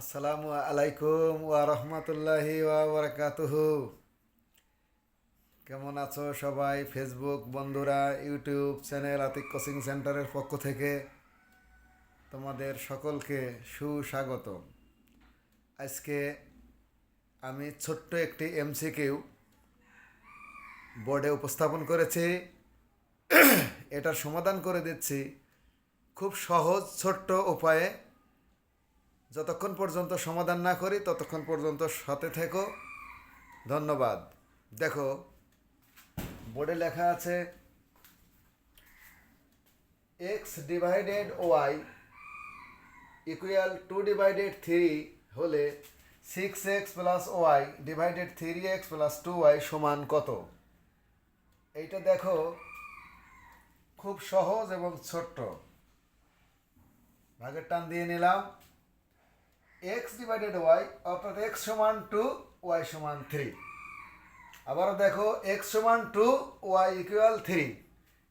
আসসালামু আলাইকুম ওয়া রহমতুল্লাহি ওয়া বারাকাতুহু। কেমন আছো সবাই? ফেসবুক বন্ধুরা ইউটিউব চ্যানেল আতিক কোচিং সেন্টারের পক্ষ থেকে তোমাদের সকলকে সুস্বাগত আজকে আমি ছোট্ট একটি এমসিকিউ বোর্ডে উপস্থাপন করেছি। এটার সমাধান করে দিচ্ছি। খুব সহজ, ছোট্ট উপায়ে যতক্ষণ পর্যন্ত সমাধান না করি, ততক্ষণ পর্যন্ত সাথে থেকো। ধন্যবাদ। দেখো, বোর্ডে লেখা আছে x divided y equal to divided three হলে six x plus y divided three x plus two y সমান কত? এইটা দেখো, খুব সহজ এবং ছোট্ট। ভাগের টান দিয়ে নিলাম। এক্স ডিভাইডেড ওয়াই অর্থাৎ এক্স সমান টু ওয়াই সমান থ্রি আবারও দেখো এক্স সমান টু ওয়াই ইকুয়াল থ্রি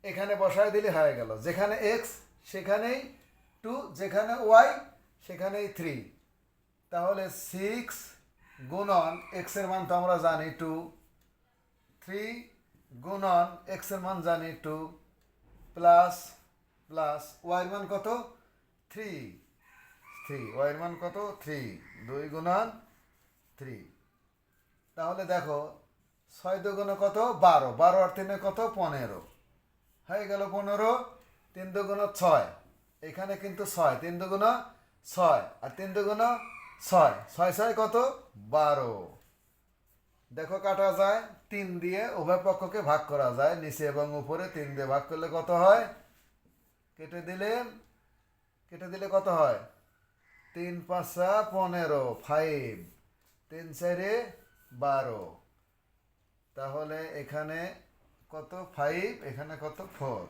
এখানে বসায় দিলে হয়ে গেল। যেখানে এক্স সেখানেই টু যেখানে ওয়াই সেখানেই থ্রি তাহলে সিক্স গুণন এক্সের মান তো আমরা জানি টু থ্রি গুণন এক্সের মান জানি টু প্লাস প্লাস ওয়াইয়ের মান কত? থ্রি থ্রি ওয়াইয়ের মান কত? থ্রি। দুই গুণন থ্রি। তাহলে দেখো, ছয় দুগুণে কত? বারো। বারো আর তিনে কত? পনেরো। হয়ে গেল পনেরো, তিন দুগুণ ছয়। এখানে কিন্তু ছয়, তিন দুগুণ ছয় আর তিন দুগুণ ছয়। ছয় ছয় কত? বারো। দেখো কাটা যায়, তিন দিয়ে উভয় পক্ষকে ভাগ করা যায়। নিচে এবং উপরে তিন দিয়ে ভাগ করলে কত হয়? কেটে দিলে কেটে দিলে কত হয়? তিন পাঁচা পনেরো ফাইভ তিন চারে বারো। তাহলে এখানে কত? ফাইভ এখানে কত? ফোর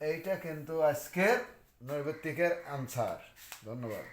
এইটা কিন্তু আজকের নৈবত্তিকের আনসার ধন্যবাদ।